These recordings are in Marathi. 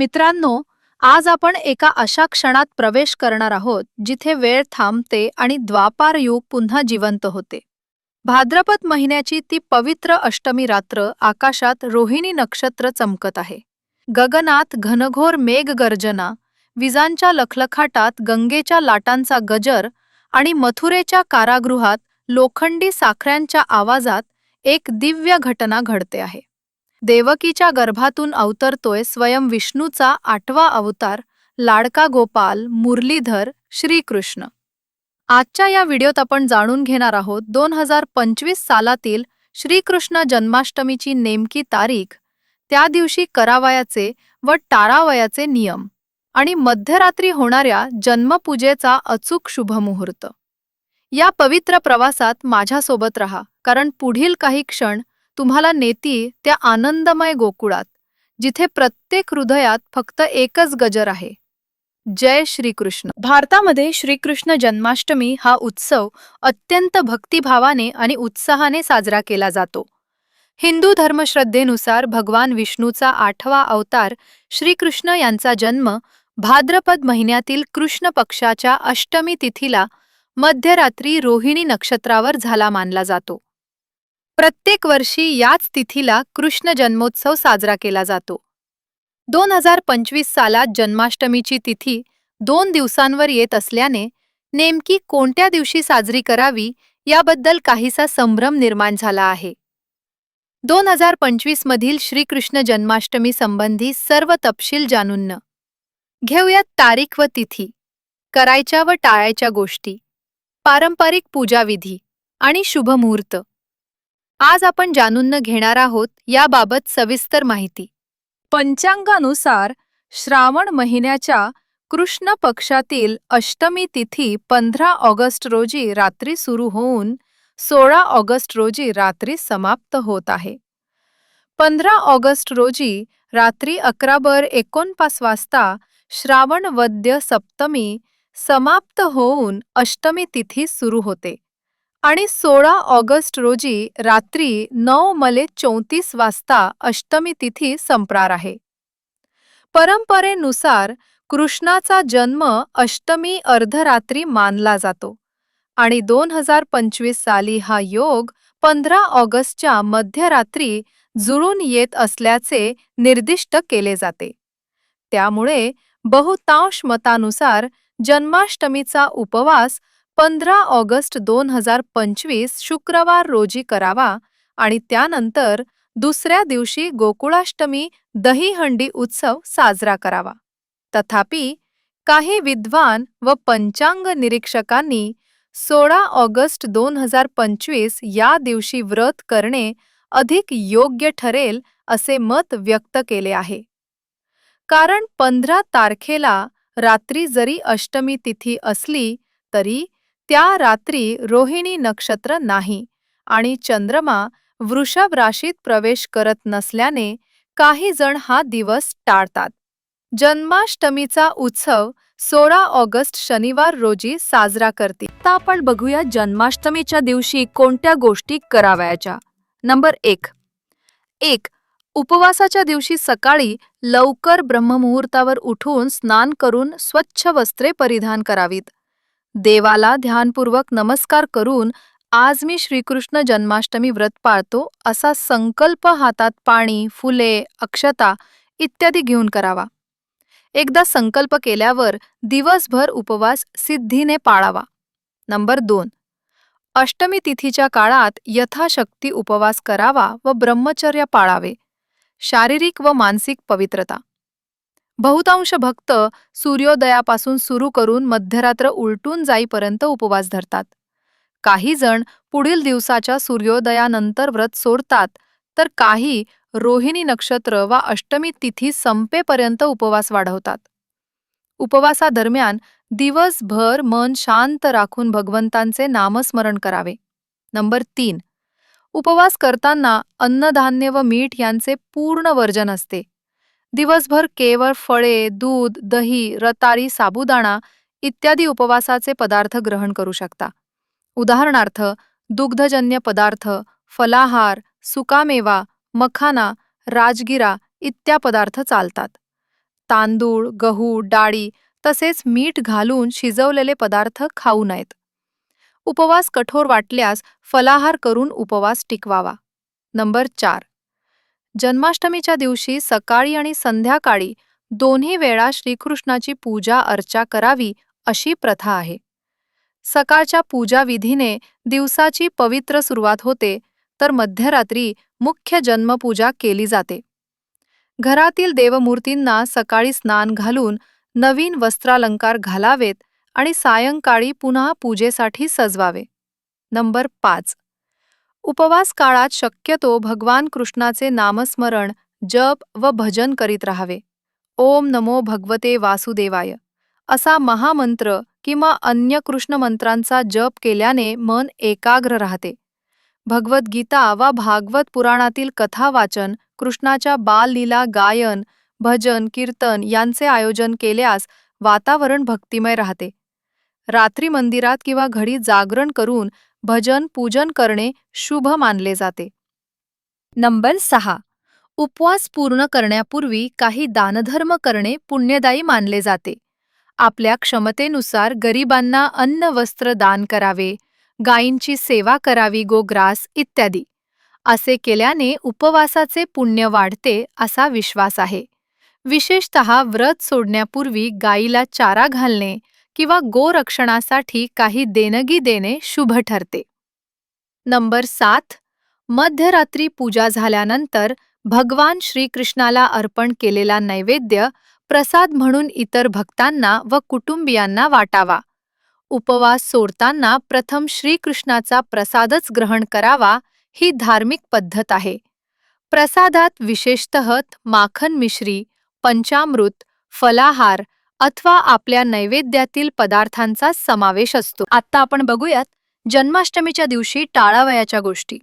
मित्रांनो आज आपण एका अशा क्षणात प्रवेश करणार आहोत जिथे वेळ थांबते आणि द्वापार युग पुन्हा जिवंत होते. भाद्रपद महिन्याची ती पवित्र अष्टमी रात्र आकाशात रोहिणी नक्षत्र चमकत आहे. गगनात घनघोर मेघगर्जना विजांच्या लखलखाटात गंगेच्या लाटांचा गजर आणि मथुरेच्या कारागृहात लोखंडी साखऱ्यांच्या आवाजात एक दिव्य घटना घडते आहे. देवकीच्या गर्भातून अवतरतोय स्वयं विष्णूचा आठवा अवतार लाडका गोपाल मुरलीधर श्रीकृष्ण. आजच्या या व्हिडिओत आपण जाणून घेणार आहोत दोन हजार पंचवीस सालातील श्रीकृष्ण जन्माष्टमीची नेमकी तारीख त्या दिवशी करावयाचे व टाळावयाचे नियम आणि मध्यरात्री होणाऱ्या जन्मपूजेचा अचूक शुभमुहूर्त. या पवित्र प्रवासात माझ्यासोबत रहा कारण पुढील काही क्षण तुम्हाला नेती त्या आनंदमय गोकुळात जिथे प्रत्येक हृदयात फक्त एकच गजर आहे. जय श्रीकृष्ण. भारतामध्ये श्रीकृष्ण जन्माष्टमी हा उत्सव अत्यंत भक्तिभावाने आणि उत्साहाने साजरा केला जातो. हिंदू धर्मश्रद्धेनुसार भगवान विष्णूचा आठवा अवतार श्रीकृष्ण यांचा जन्म भाद्रपद महिन्यातील कृष्ण पक्षाच्या अष्टमी तिथीला मध्यरात्री रोहिणी नक्षत्रावर झाला मानला जातो. प्रत्येक वर्षी याच तिथीला कृष्ण जन्मोत्सव साजरा केला जातो. दोन हजार पंचवीस सालात जन्माष्टमीची तिथी दोन दिवसांवर येत असल्याने नेमकी कोणत्या दिवशी साजरी करावी याबद्दल काहीसा संभ्रम निर्माण झाला आहे. दोन हजार पंचवीसमधील श्रीकृष्ण जन्माष्टमी संबंधी सर्व तपशील जाणून घेऊयात तारीख व तिथी करायच्या व टाळायच्या गोष्टी पारंपरिक पूजाविधी आणि शुभमुहूर्त. आज आपण जाणून घेणार आहोत याबाबत सविस्तर माहिती. पंचांगानुसार श्रावण महिन्याच्या कृष्ण पक्षातील अष्टमी तिथी पंधरा ऑगस्ट रोजी रात्री सुरू होऊन सोळा ऑगस्ट रोजी रात्री समाप्त होत आहे. पंधरा ऑगस्ट रोजी रात्री अकरा बर एकोणपास वाजता श्रावण वद्य सप्तमी समाप्त होऊन अष्टमी तिथी सुरू होते. आणि सोळा ऑगस्ट रोजी रात्री नऊ मले चौतीस वाजता अष्टमी तिथी संपणार आहे. परंपरेनुसार कृष्णाचा जन्म अष्टमी अर्धरात्री मानला जातो आणि दोन हजार पंचवीस साली हा योग पंधरा ऑगस्टच्या मध्यरात्री जुळून येत असल्याचे निर्दिष्ट केले जाते. त्यामुळे बहुतांश मतानुसार जन्माष्टमीचा उपवास पंधरा ऑगस्ट दोन हजार पंचवीस शुक्रवार रोजी करावा आणि त्यानंतर दुसऱ्या दिवशी गोकुळाष्टमी दहीहंडी उत्सव साजरा करावा. तथापि काही विद्वान व पंचांग निरीक्षकांनी सोळा ऑगस्ट दोन हजार पंचवीस या दिवशी व्रत करणे अधिक योग्य ठरेल असे मत व्यक्त केले आहे. कारण पंधरा तारखेला रात्री जरी अष्टमी तिथी असली तरी त्या रात्री रोहिणी नक्षत्र नाही आणि चंद्रमा वृषभ राशीत प्रवेश करत नसल्याने काही जण हा दिवस टाळतात. जन्माष्टमीचा उत्सव सोळा ऑगस्ट शनिवार रोजी साजरा करते आता आपण बघूया जन्माष्टमीच्या दिवशी कोणत्या गोष्टी करावयाच्या. नंबर एक. एक. उपवासाच्या दिवशी सकाळी लवकर ब्रह्ममुहूर्तावर उठून स्नान करून स्वच्छ वस्त्रे परिधान करावीत. देवाला ध्यानपूर्वक नमस्कार करून आज मी श्रीकृष्ण जन्माष्टमी व्रत पाळतो असा संकल्प हातात पाणी फुले अक्षता इत्यादी घेऊन करावा. एकदा संकल्प केल्यावर दिवसभर उपवास सिद्धीने पाळावा. नंबर दोन. अष्टमी तिथीच्या काळात यथाशक्ती उपवास करावा व ब्रह्मचर्य पाळावे. शारीरिक व मानसिक पवित्रता. बहुतांश भक्त सूर्योदयापासून सुरू करून मध्यरात्र उलटून जाईपर्यंत उपवास धरतात. काही जण पुढील दिवसाच्या सूर्योदयानंतर व्रत सोडतात तर काही रोहिणी नक्षत्र वा अष्टमी तिथी संपेपर्यंत उपवास वाढवतात. उपवासादरम्यान दिवसभर मन शांत राखून भगवंतांचे नामस्मरण करावे. नंबर तीन. उपवास करताना अन्नधान्य व मीठ यांचे पूर्ण वर्जन असते. दिवसभर केवळ फळे दूध दही रताळी साबुदाणा इत्यादी उपवासाचे पदार्थ ग्रहण करू शकता. उदाहरणार्थ दुग्धजन्य पदार्थ फलाहार सुकामेवा मखाना राजगिरा इत्या पदार्थ चालतात. तांदूळ गहू डाळी तसेच मीठ घालून शिजवलेले पदार्थ खाऊ नयेत. उपवास कठोर वाटल्यास फलाहार करून उपवास टिकवावा. नंबर चार. जन्माष्टमीच्या दिवशी सकाळी आणि संध्याकाळी दोन्ही वेळा श्रीकृष्णाची पूजा अर्चा करावी अशी प्रथा आहे. सकाळच्या पूजाविधीने दिवसाची पवित्र सुरुवात होते तर मध्यरात्री मुख्य जन्मपूजा केली जाते. घरातील देवमूर्तींना सकाळी स्नान घालून नवीन वस्त्रालंकार घालावेत आणि सायंकाळी पुन्हा पूजेसाठी सजवावे. नंबर पाच. उपवास काळात शक्यतो भगवान कृष्णाचे नामस्मरण जप व भजन करीत राहावे. ओम नमो भगवते वासुदेवाय. असा महामंत्र किंवा अन्य कृष्ण मंत्रांचा जप केल्याने मन एकाग्र राहते. भगवद्गीता वा भागवत पुराणातील कथा वाचन कृष्णाच्या बाललीला गायन भजन कीर्तन यांचे आयोजन केल्यास वातावरण भक्तिमय राहते. रात्री मंदिरात किंवा घडी जागरण करून भजन पूजन करणे शुभ मानले जाते. नंबर सहा. उपवास पूर्ण करण्यापूर्वी काही दानधर्म करणे पुण्यदायी मानले जाते. आपल्या क्षमतेनुसार गरिबांना अन्न वस्त्र दान करावे गायींची सेवा करावी गोग्रास इत्यादी. असे केल्याने उपवासाचे पुण्य वाढते असा विश्वास आहे. विशेषत व्रत सोडण्यापूर्वी गायीला चारा घालणे किंवा गोरक्षणासाठी काही देणगी देणे शुभ ठरते. नंबर सात मध्यरात्री पूजा झाल्यानंतर भगवान श्रीकृष्णाला अर्पण केलेला नैवेद्य प्रसाद म्हणून इतर भक्तांना व कुटुंबियांना वाटावा. उपवास सोडताना प्रथम श्रीकृष्णाचा प्रसादच ग्रहण करावा ही धार्मिक पद्धत आहे. प्रसादात विशेषतः माखन मिश्री पंचामृत फलाहार अथवा आपल्या नैवेद्यातील पदार्थांचा समावेश असतो. आता आपण बघूयात जन्माष्टमीच्या दिवशी टाळावयाच्या गोष्टी.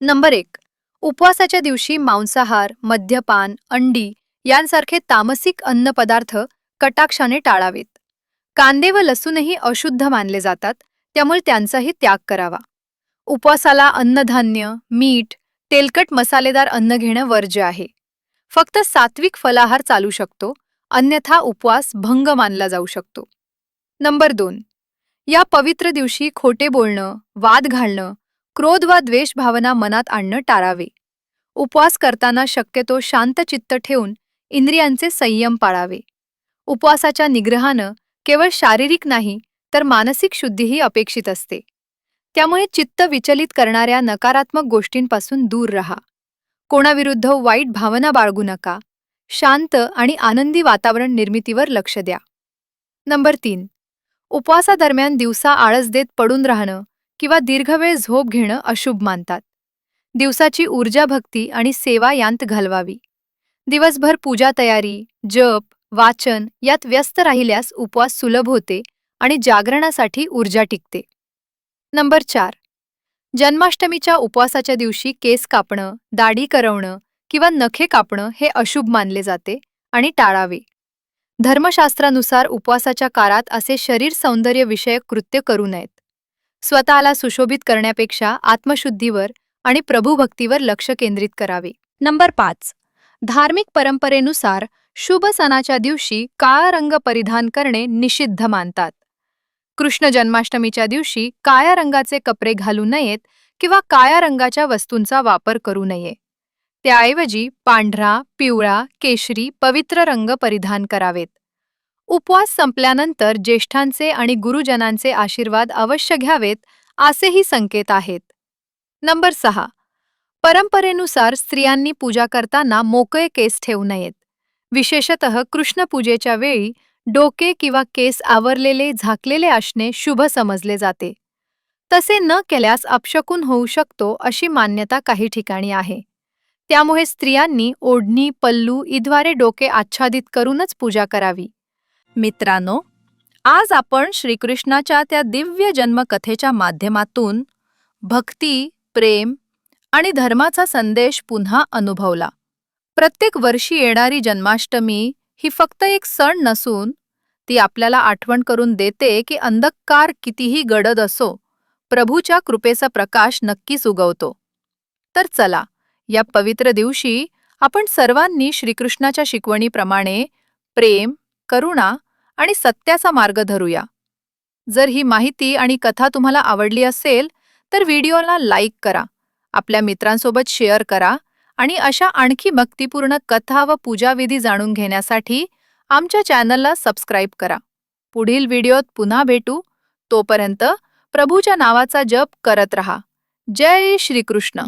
नंबर एक उपवासाच्या दिवशी मांसाहार मद्यपान अंडी यांसारखे तामसिक अन्नपदार्थ कटाक्षाने टाळावेत. कांदे व लसूणही अशुद्ध मानले जातात त्यामुळे त्यांचाही त्याग करावा. उपवासाला अन्नधान्य मीठ तेलकट मसालेदार अन्न घेणं वर्ज्य आहे. फक्त सात्विक फलाहार चालू शकतो अन्यथा उपवास भंग मानला जाऊ शकतो. नंबर दोन. या पवित्र दिवशी खोटे बोलणं वाद घालणं क्रोध वा द्वेष भावना मनात आणणं टाळावे. उपवास करताना शक्यतो शांत चित्त ठेवून इंद्रियांचे संयम पाळावे. उपवासाच्या निग्रहानं केवळ शारीरिक नाही तर मानसिक शुद्धीही अपेक्षित असते. त्यामुळे चित्त विचलित करणाऱ्या नकारात्मक गोष्टींपासून दूर रहा. कोणाविरुद्ध वाईट भावना बाळगू नका. शांत आणि आनंदी वातावरण निर्मितीवर लक्ष द्या. नंबर तीन. उपवासादरम्यान दिवसा आळस देत पडून राहणं किंवा दीर्घवेळ झोप घेणं अशुभ मानतात. दिवसाची ऊर्जा भक्ती आणि सेवा यांत घालवावी. दिवसभर पूजा तयारी जप वाचन यात व्यस्त राहिल्यास उपवास सुलभ होते आणि जागरणासाठी ऊर्जा टिकते. नंबर चार. जन्माष्टमीच्या उपवासाच्या दिवशी केस कापणं दाढी करवणं किंवा नखे कापणं हे अशुभ मानले जाते आणि टाळावे. धर्मशास्त्रानुसार उपवासाच्या काळात असे शरीर सौंदर्य विषयक कृत्य करू नयेत. स्वतःला सुशोभित करण्यापेक्षा आत्मशुद्धीवर आणि प्रभूभक्तीवर लक्ष केंद्रित करावे. नंबर पाच. धार्मिक परंपरेनुसार शुभ सणाच्या दिवशी काळा रंग परिधान करणे निषिद्ध मानतात. कृष्ण जन्माष्टमीच्या दिवशी काळ्या रंगाचे कपडे घालू नयेत किंवा काळ्या रंगाच्या वस्तूंचा वापर करू नये. त्याऐवजी पांढरा पिवळा केशरी पवित्र रंग परिधान करावेत. उपवास संपल्यानंतर ज्येष्ठांचे आणि गुरुजनांचे आशीर्वाद अवश्य घ्यावेत असेही संकेत आहेत. नंबर सहा. परंपरेनुसार स्त्रियांनी पूजा करताना मोकळे केस ठेवू नयेत. विशेषतः कृष्णपूजेच्या वेळी डोके किंवा केस आवरलेले झाकलेले असणे शुभ समजले जाते. तसे न केल्यास अपशकून होऊ शकतो अशी मान्यता काही ठिकाणी आहे. त्यामुळे स्त्रियांनी ओढणी पल्लू इद्वारे डोके आच्छादित करूनच पूजा करावी. मित्रांनो आज आपण श्रीकृष्णाच्या त्या दिव्य जन्मकथेच्या माध्यमातून भक्ती प्रेम आणि धर्माचा संदेश पुन्हा अनुभवला. प्रत्येक वर्षी येणारी जन्माष्टमी ही फक्त एक सण नसून ती आपल्याला आठवण करून देते की अंधकार कितीही गडद असो प्रभूच्या कृपेचा प्रकाश नक्कीच उगवतो. तर चला या पवित्र दिवशी आपण सर्वांनी श्रीकृष्णाच्या शिकवणीप्रमाणे प्रेम करुणा आणि सत्याचा मार्ग धरूया. जर ही माहिती आणि कथा तुम्हाला आवडली असेल तर व्हिडिओला लाईक करा आपल्या मित्रांसोबत शेअर करा आणि अशा आणखी भक्तिपूर्ण कथा व पूजाविधी जाणून घेण्यासाठी आमच्या चॅनलला सबस्क्राईब करा. पुढील व्हिडिओत पुन्हा भेटू. तोपर्यंत प्रभूच्या नावाचा जप करत रहा. जय श्रीकृष्ण.